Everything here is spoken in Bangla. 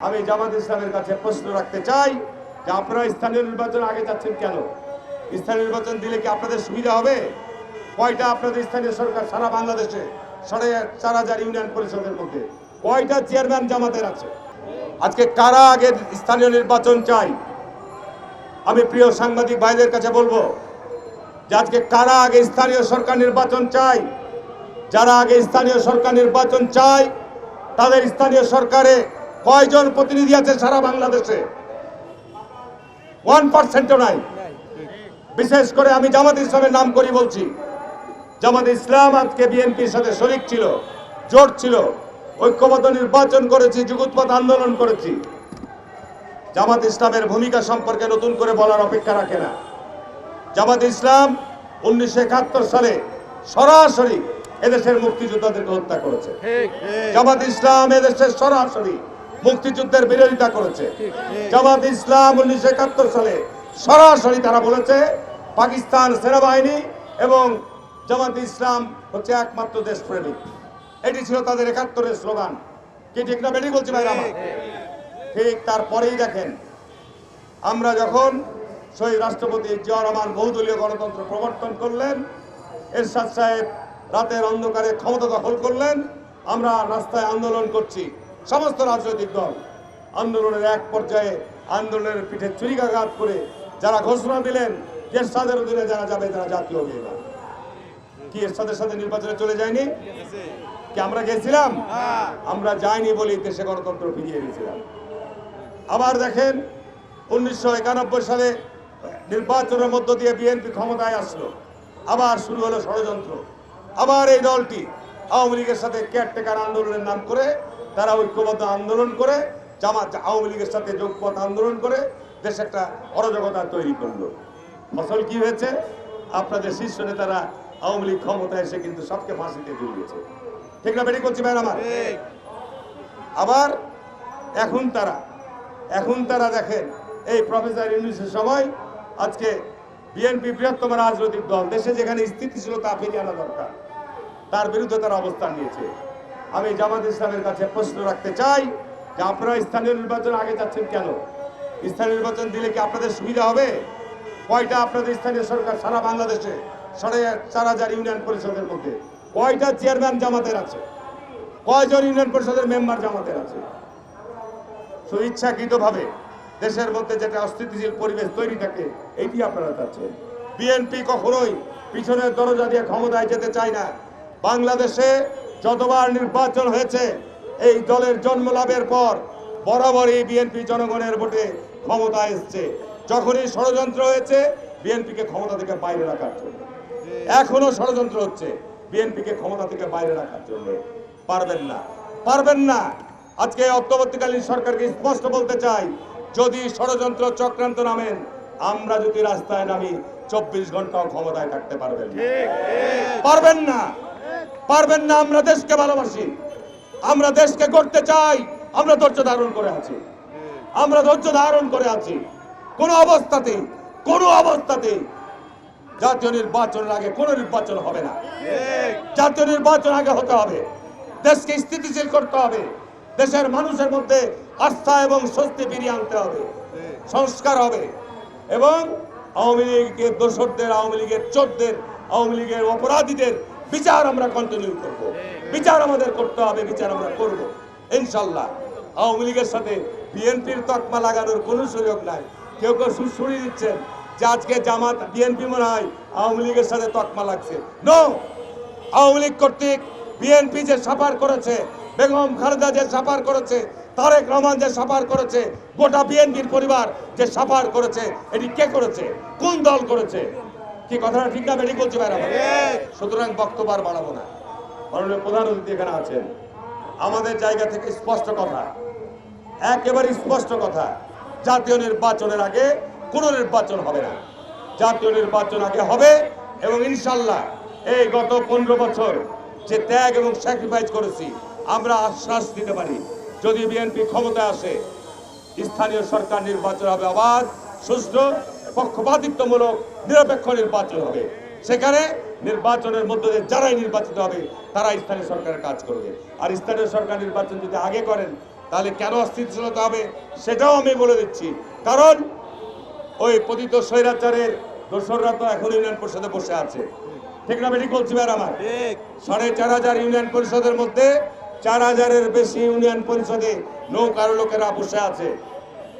আমি জামাত ইসলামের কাছে প্রশ্ন রাখতে চাই যে আপনারা স্থানীয় নির্বাচন আগে যাচ্ছেন কেন? স্থানীয় নির্বাচন দিলে কি আপনাদের সুবিধা হবে? কয়টা আপনাদের স্থানীয় সরকার সারা বাংলাদেশে সাড়ে চার হাজার ইউনিয়ন পরিষদের মধ্যে? কয়টা চেয়ারম্যান জামাতের আছে? আজকে কারা আগে স্থানীয় নির্বাচন চাই আমি প্রিয় সাংবাদিক ভাইদের কাছে বলব যে আজকে কারা আগে স্থানীয় সরকার নির্বাচন চাই যারা আগে স্থানীয় সরকার নির্বাচন চায়, তাদের স্থানীয় সরকারে কয়জন প্রতিনিধি আছে সারা বাংলাদেশে? ওয়ান পার্সেন্টও নাই। বিশেষ করে আমি জামাত ইসলামের নাম করি বলছি। জামাত ইসলাম আজকে বিএনপির সাথে শরিক ছিল জোট ছিল ঐক্যবদ্ধ নির্বাচন করেছি যুগোৎপাত আন্দোলন করেছি। জামাত ইসলামের ভূমিকা সম্পর্কে নতুন করে বলার অপেক্ষা রাখে না। জামাত ইসলাম উনিশশো একাত্তর সালে সরাসরি এদেশের মুক্তিযোদ্ধাদেরকে হত্যা করেছে। জামাত ইসলাম এদেশের সরাসরি মুক্তিযুদ্ধের বিরোধিতা করেছে। জামাত ইসলাম উনিশশো একাত্তর সালে সরাসরি তারা বলেছে, পাকিস্তান সেনাবাহিনী এবং জামাত ইসলাম হচ্ছে একমাত্র দেশপ্রেমিক। এটি ছিল তাদের একাত্তরের স্লোগান। কি ঠিক না বেটি বলছি ভাই আমার? ঠিক তারপরেই দেখেন, আমরা যখন শহীদ রাষ্ট্রপতি জিয়া রহমান বহুদলীয় গণতন্ত্র প্রবর্তন করলেন, এরশাদ সাহেব রাতের অন্ধকারে ক্ষমতা দখল করলেন, আমরা রাস্তায় আন্দোলন করছি। সমস্ত রাজনৈতিক দল আন্দোলনের এক পর্যায়ে আন্দোলনের পিঠে চুরিকাঘাত করে যারা ঘোষণা দিলেন যে এরশাদের অধীনে যারা যাবে তারা জাতীয় হয়ে যাবে কি এরশাদের সাথে নির্বাচনে চলে যায়নি? কি আমরা গেছিলাম? আমরা যাইনি বলি দেশে গণতন্ত্র ফিরিয়ে গেছিলাম আবার দেখেন উনিশশো একানব্বই সালে নির্বাচনের মধ্য দিয়ে বিএনপি ক্ষমতায় আসলো। আবার শুরু হলো ষড়যন্ত্র। আবার এই দলটি আওয়ামী লীগের সাথে কেয়ারটেকার আন্দোলনের নাম করে তারা ঐক্যবদ্ধ আন্দোলন করে, জামাত আওয়ামী লীগের সাথে যোগপথ আন্দোলন করে দেশে একটা অরাজকতা তৈরি করল। ফসল কি হয়েছে? আপনাদের শীর্ষ নেতারা আওয়ামী লীগ ক্ষমতায় এসে কিন্তু সবকে ফাঁসিতে ঝুলিয়েছে ঠিক না বেটি করছি আমার আবার এখন তারা এখন তারা দেখেন, এই প্রফেসর ইউনিসের সময় আজকে বিএনপি বৃহত্তম রাজনৈতিক দল, দেশে যেখানে স্থিতিশীলতা ফিরিয়ে আনা দরকার, তার বিরুদ্ধে তারা অবস্থান নিয়েছে। আমি জামাত ইসলামের কাছে প্রশ্ন রাখতে চাই যে আপনারা স্থানীয় নির্বাচন আগে যাচ্ছেন কেন? স্থানীয় নির্বাচন দিলে কি আপনাদের সুবিধা হবে? কয়টা আপনাদের স্থানীয় সরকার সারা বাংলাদেশে সাড়ে চার হাজার ইউনিয়ন পরিষদের মধ্যে? কয়টা চেয়ারম্যান জামাতের আছে? কয়জন ইউনিয়ন পরিষদের মেম্বার জামাতের আছে? সুইচ্ছাকৃতভাবে দেশের মধ্যে যেটা অস্থিতিশীল পরিবেশ তৈরি থাকে এইটি আপনারা চাচ্ছেন। বিএনপি কখনোই পিছনের দরজা দিয়ে ক্ষমতায় যেতে চায় না। বাংলাদেশে যতবার নির্বাচন হয়েছে এই দলের জন্ম লাভের পর বরাবরই বিএনপি জনগণের ভোটে ক্ষমতা এসছে। যখনই ষড়যন্ত্র হয়েছে বিএনপিকে ক্ষমতা থেকে বাইরে রাখার জন্য। এখনও ষড়যন্ত্র হচ্ছে বিএনপিকে ক্ষমতা থেকে বাইরে রাখার জন্য। পারবেন না। পারবেন না। আজকে অন্তর্বর্তীকালীন সরকারকে স্পষ্ট বলতে চাই যদি ষড়যন্ত্র চক্রান্ত নামেন আমরা যদি রাস্তায় নামি চব্বিশ ঘন্টাও ক্ষমতায় থাকতে পারবেন না। পারবেন না। পারবেন না, আমরা দেশকে ভালোবাসি। আমরা দেশকে করতে চাই, আমরা ধৈর্য ধারণ করে আছি। আমরা ধৈর্য ধারণ করে আছি। কোন অবস্থাতে, কোন অবস্থাতেই জাতীয় নির্বাচনের আগে কোনো নির্বাচন হবে না। জাতীয় নির্বাচন আগে হতে হবে। দেশকে স্থিতিশীল করতে হবে। দেশের মানুষের মধ্যে আস্থা এবং স্বস্তি ফিরিয়ে আনতে হবে। সংস্কার হবে। এবং আওয়ামী লীগের দোসরদের আওয়ামী লীগের চোরদের, আওয়ামী লীগের অপরাধীদের বিচার আমরা কন্টিনিউ করব। বিচার আমাদের করতে হবে, বিচার আমরা করব। ইনশাল্লাহ আওয়ামী লীগের সাথে বিএনপির তকমা লাগানোর কোনো সুযোগ নাই। কেউ কেউ সুড়ি দিচ্ছেন যে আজকে জামাত বিএনপি মনে হয় আওয়ামী লীগের সাথে তকমা লাগছে। নো আওয়ামী লীগ কর্তৃক বিএনপি যে সাফার করেছে, বেগম খালেদা যে সাফার করেছে, তারেক রহমান যে সাফার করেছে, গোটা বিএনপির পরিবার যে সাফার করেছে, এটি কে করেছে? কোন দল করেছে? কি কথাটা ঠিক না বেরিয়ে বলছি ভাই আমার সুতরাং বক্তব্য আর বাড়াবো না। মাননীয় প্রধান অতিথি এখানে আছেন। আমাদের জায়গা থেকে স্পষ্ট কথা একেবারে স্পষ্ট কথা জাতীয় নির্বাচনের আগে কোনো নির্বাচন হবে না। জাতীয় নির্বাচন আগে হবে এবং ইনশাল্লাহ এই গত পনেরো বছর যে ত্যাগ এবং স্যাক্রিফাইস করেছি আমরা আশ্বাস দিতে পারি। যদি বিএনপি ক্ষমতায় আসে স্থানীয় সরকার নির্বাচন হবে আবার সুষ্ঠু পক্ষপাতিত্বমূলক নিরপেক্ষ নির্বাচন হবে। সেখানে নির্বাচনের মধ্যে দিয়ে যারাই নির্বাচিত হবে তারা স্থানীয় সরকারের কাজ করবে। আর স্থানীয় সরকার নির্বাচন যদি আগে করেন তাহলে কেন অস্থিতিশীলতা হবে সেটাও আমি বলে দিচ্ছি। কারণ ওই পতিত স্বৈরাচারের দোসররা তো এখন ইউনিয়ন পরিষদে বসে আছে। ঠিক না বেঠিক বলছি ভাই আমার ঠিক। সাড়ে চার হাজার ইউনিয়ন পরিষদের মধ্যে চার হাজারের বেশি ইউনিয়ন পরিষদে নৌকার লোকেরা বসে আছে।